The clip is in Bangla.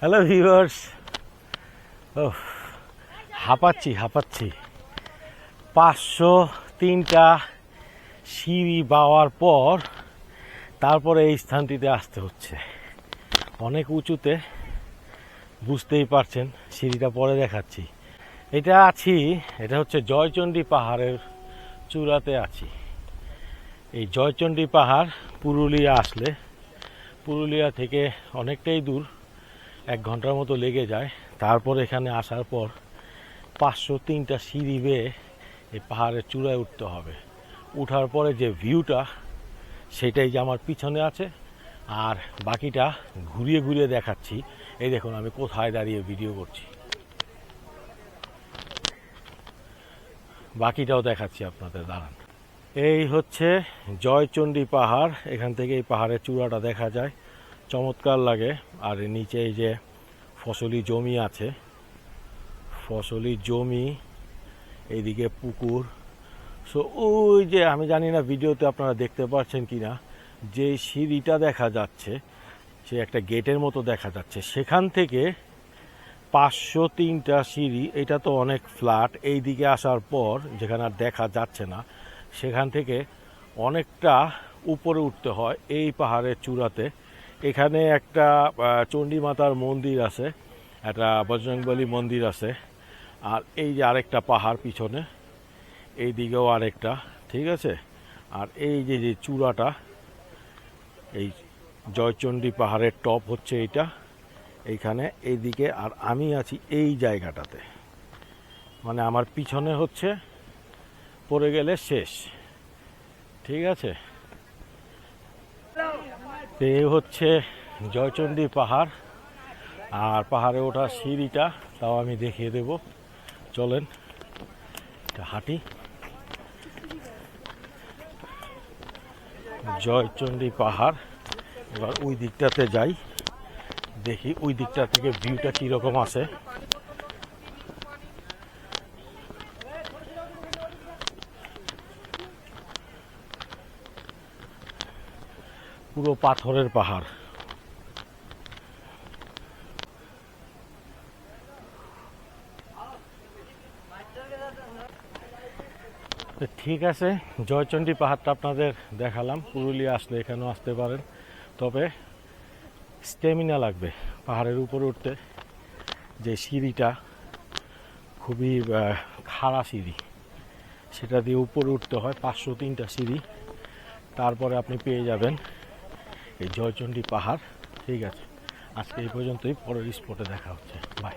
হ্যালো ভিউয়ার্স ও হাঁপাচ্ছি হাঁপাচ্ছি। পাঁচশো তিনটা সিঁড়ি বাওয়ার পর তারপরে এই স্থানটিতে আসতে হচ্ছে। অনেক উঁচুতে বুঝতেই পারছেন, সিঁড়িটা পরে দেখাচ্ছি। এটা আছি, এটা হচ্ছে জয়চণ্ডী পাহাড়ের চূড়াতে আছি। এই জয়চণ্ডী পাহাড় পুরুলিয়া আসলে, পুরুলিয়া থেকে অনেকটাই দূর। এক ঘণ্টার মতো লেগে যায়। তারপর এখানে আসার পর পাঁচশো তিনটা সিঁড়ি বেয়ে এই পাহাড়ের চূড়ায় উঠতে হবে। উঠার পরে যে ভিউটা, সেটাই যে আমার পিছনে আছে। আর বাকিটা ঘুরিয়ে ঘুরিয়ে দেখাচ্ছি। এই দেখুন, আমি কোথায় দাঁড়িয়ে ভিডিও করছি। বাকিটাও দেখাচ্ছি আপনাদের, দাঁড়ান। এই হচ্ছে জয়চণ্ডী পাহাড়। এখান থেকে এই পাহাড়ের চূড়াটা দেখা যায়। চমৎকার লাগে। আর নিচে এই যে ফসলি জমি আছে। ফসলি জমি, এইদিকে পুকুর। সো ওই যে আমি জানি না ভিডিওতে আপনারা দেখতে পাচ্ছেন কি না যে সিঁড়িটা দেখা যাচ্ছে, সে একটা গেটের মতো দেখা যাচ্ছে। সেখান থেকে পাঁচশো তিনটা সিঁড়ি, এটা তো অনেক ফ্ল্যাট এই দিকে আসার পর যেখানে আর দেখা যাচ্ছে না, সেখান থেকে অনেকটা উপরে উঠতে হয়, এই পাহাড়ের চূড়াতে। এখানে একটা চণ্ডী মাতার মন্দির আছে, একটা বজরংবলী মন্দির আছে, আর এই যে আরেকটা পাহাড় পিছনে, এই দিকেও আরেকটা, ঠিক আছে? আর এই যে যে চূড়াটা, এই জয়চণ্ডী পাহাড়ের টপ হচ্ছে এইটা, এইখানে, এইদিকে, আর আমি আছি এই জায়গাটাতে। মানে আমার পিছনে হচ্ছে, পড়ে গেলে শেষ, ঠিক আছে? এই হচ্ছে জয়চণ্ডী পাহাড়, আর পাহাড়ে ওঠা সিঁড়িটা তাও আমি দেখিয়ে দেব। চলেন হাঁটি। জয়চণ্ডী পাহাড়, এবার ওই দিকটাতে যাই, দেখি ওই দিকটা থেকে ভিউটা কীরকম আছে। পুরো পাথরের পাহাড়। ঠিক আছে, জয়চণ্ডী পাহাড়টা আপনাদের দেখালাম। পুরুলিয়া আসলে এখানেও আসতে পারেন। তবে স্টেমিনা লাগবে পাহাড়ের উপরে উঠতে। যে সিঁড়িটা খুবই খাড়া সিঁড়ি। সেটা দিয়ে উপরে উঠতে হয়, পাঁচশো তিনটা সিঁড়ি। তারপরে আপনি পেয়ে যাবেন এই জয়চণ্ডী পাহাড় ঠিক আছে। আজকে এই পর্যন্তই পরের স্পটে দেখা হচ্ছে। বাই